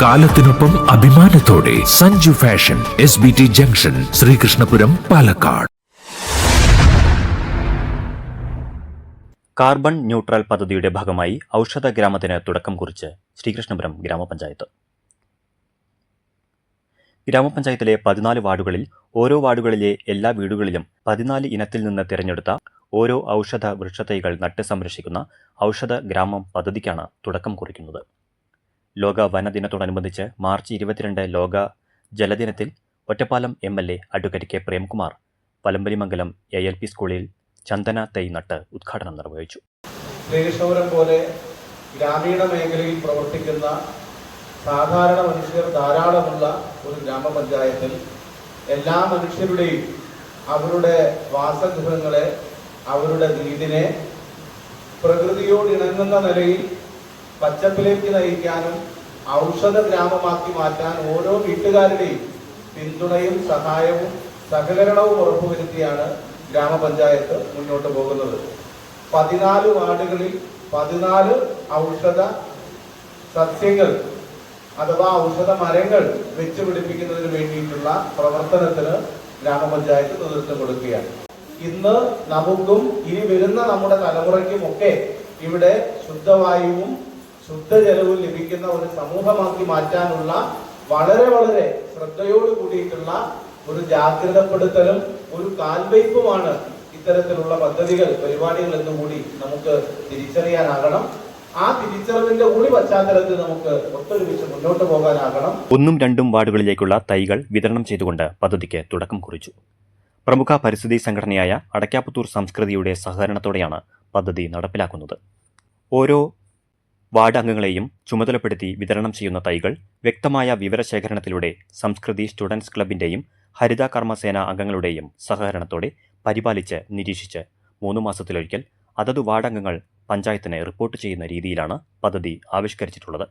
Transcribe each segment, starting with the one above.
കാലത്തിനൊപ്പം അഭിമാനത്തോടെ Sanju fashion S B T junction Sreekrishnapuram Palakkad. Carbon neutral പദ്ധതിയുടെ ഭാഗമായി ഔഷധ ഗ്രാമത്തിന് തുടക്കം കുറിച്ച് ശ്രീകൃഷ്ണപുരം ഗ്രാമപഞ്ചായത്ത്. ഗ്രാമപഞ്ചായത്തിലെ പതിനാല് വാർഡുകളിൽ ഓരോ വാർഡുകളിലെ എല്ലാ വീടുകളിലും പതിനാല് ഇനത്തിൽ നിന്ന് തിരഞ്ഞെടുത്ത ഓരോ ഔഷധ വൃക്ഷത്തൈകൾ നട്ട് സംരക്ഷിക്കുന്ന ഔഷധ ഗ്രാമം പദ്ധതിക്കാണ് തുടക്കം കുറിക്കുന്നത്. ലോക വനദിനത്തോടനുബന്ധിച്ച് മാർച്ച് ഇരുപത്തിരണ്ട് ലോക ജലദിനത്തിൽ Ottapalam M L A advocate K Premkumar Palampalimangalam A L P സ്കൂളിൽ ചന്ദന തൈ നട്ട് ഉദ്ഘാടനം നിർവഹിച്ചു. പോലെ ഗ്രാമീണ മേഖലയിൽ പ്രവർത്തിക്കുന്ന സാധാരണ മനുഷ്യർ ധാരാളമുള്ള ഒരു ഗ്രാമപഞ്ചായത്തിൽ എല്ലാ മനുഷ്യരുടെയും അവരുടെ വാസഗൃഹങ്ങളെ അവരുടെ വീടിനെ പ്രകൃതിയോട് ഇണങ്ങുന്ന നിലയിൽ പച്ചപ്പിലേക്ക് നയിക്കാനും ഔഷധ ഗ്രാമമാക്കി മാറ്റാൻ ഓരോ വീട്ടുകാരുടെയും പിന്തുണയും സഹായവും സഹകരണവും ഉറപ്പുവരുത്തിയാണ് ഗ്രാമപഞ്ചായത്ത് മുന്നോട്ട് പോകുന്നത്. പതിനാല് വാർഡുകളിൽ പതിനാല് ഔഷധ സസ്യങ്ങൾ അഥവാ ഔഷധ മരങ്ങൾ വെച്ച് പിടിപ്പിക്കുന്നതിന് വേണ്ടിയിട്ടുള്ള പ്രവർത്തനത്തിന് ഗ്രാമപഞ്ചായത്ത് നേതൃത്വം കൊടുക്കുകയാണ്. ഇന്ന് നമുക്കും ഇനി വരുന്ന നമ്മുടെ തലമുറയ്ക്കും ഒക്കെ ഇവിടെ ശുദ്ധവായുവും ശുദ്ധജലവും ലഭിക്കുന്ന ഒരു സമൂഹമാക്കി മാറ്റാനുള്ള വളരെ വളരെ ശ്രദ്ധയോട് കൂടിയിട്ടുള്ള ഒരു ജാഗ്രതപ്പെടുത്തലും ഒരു കാൽവയ്പുമാണ് ഇത്തരത്തിലുള്ള പദ്ധതികൾ പരിപാടികൾ എന്നുകൂടി നമുക്ക് തിരിച്ചറിയാനാകണം. ആ തിരിച്ചറിവിന്റെ കൂടി പശ്ചാത്തലത്തിൽ നമുക്ക് ഒത്തൊരുമിച്ച് മുന്നോട്ട് പോകാനാകണം. ഒന്നും രണ്ടും വാർഡുകളിലേക്കുള്ള തൈകൾ വിതരണം ചെയ്തുകൊണ്ട് പദ്ധതിക്ക് തുടക്കം കുറിച്ചു. പ്രമുഖ പരിസ്ഥിതി സംഘടനയായ അടയ്ക്കാപ്പുത്തൂർ സംസ്കൃതിയുടെ സഹകരണത്തോടെയാണ് പദ്ധതി നടപ്പിലാക്കുന്നത്. ഓരോ വാർഡ് അംഗങ്ങളെയും ചുമതലപ്പെടുത്തി വിതരണം ചെയ്യുന്ന തൈകൾ വ്യക്തമായ വിവരശേഖരണത്തിലൂടെ സംസ്കൃതി സ്റ്റുഡൻസ് ക്ലബിന്റെയും ഹരിത കർമ്മസേന അംഗങ്ങളുടെയും സഹകരണത്തോടെ പരിപാലിച്ച് നിരീക്ഷിച്ച് മൂന്ന് മാസത്തിലൊരിക്കൽ അതത് വാർഡ് അംഗങ്ങൾ പഞ്ചായത്തിന് റിപ്പോർട്ട് ചെയ്യുന്ന രീതിയിലാണ് പദ്ധതി ആവിഷ്കരിച്ചിട്ടുള്ളത്.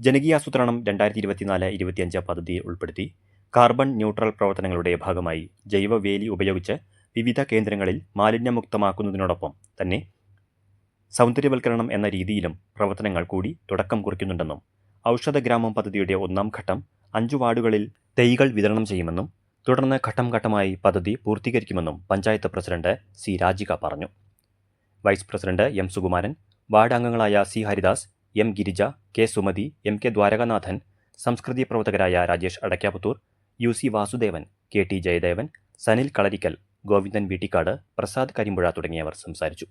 ജനകീയാസൂത്രണം രണ്ടായിരത്തി ഇരുപത്തിനാല് ഇരുപത്തിയഞ്ച് പദ്ധതിയിൽ ഉൾപ്പെടുത്തി കാർബൺ ന്യൂട്രൽ പ്രവർത്തനങ്ങളുടെ ഭാഗമായി ജൈവവേലി ഉപയോഗിച്ച് വിവിധ കേന്ദ്രങ്ങളിൽ മാലിന്യമുക്തമാക്കുന്നതിനോടൊപ്പം തന്നെ സൗന്ദര്യവൽക്കരണം എന്ന രീതിയിലും പ്രവർത്തനങ്ങൾ കൂടി തുടക്കം കുറിക്കുന്നുണ്ടെന്നും ഔഷധ ഗ്രാമം പദ്ധതിയുടെ ഒന്നാം ഘട്ടം അഞ്ചു വാർഡുകളിൽ തൈകൾ വിതരണം ചെയ്യുമെന്നും തുടർന്ന് ഘട്ടം ഘട്ടമായി പദ്ധതി പൂർത്തീകരിക്കുമെന്നും പഞ്ചായത്ത് പ്രസിഡന്റ് സി രാജിക പറഞ്ഞു. Vice president M Sukumaran ward അംഗങ്ങളായ C Haridas M Girija K Sumathi M K Dwarakanathan Samskriti പ്രവർത്തകരായ Rajesh Adakkaputhur U C Vasudevan K T Jayadevan Sanil Kalarikkal Govindan Veettikkad Prasad Karimpuzha തുടങ്ങിയവർ സംസാരിച്ചു.